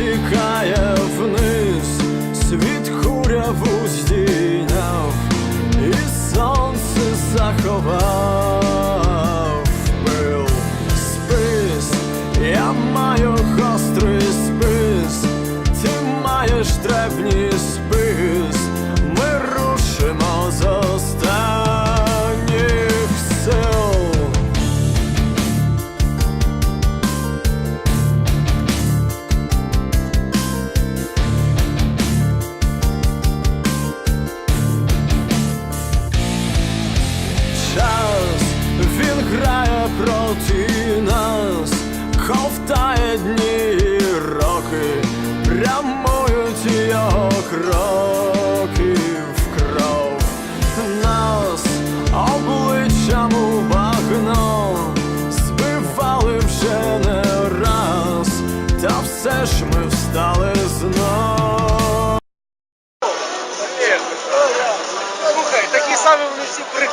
тікає вниз, проти нас, ковтає дні і роки, прямують його кроки в кров нас обличчям у багно збивали вже не раз, та все ж ми встали знов. Слухай, такі самі вони всі при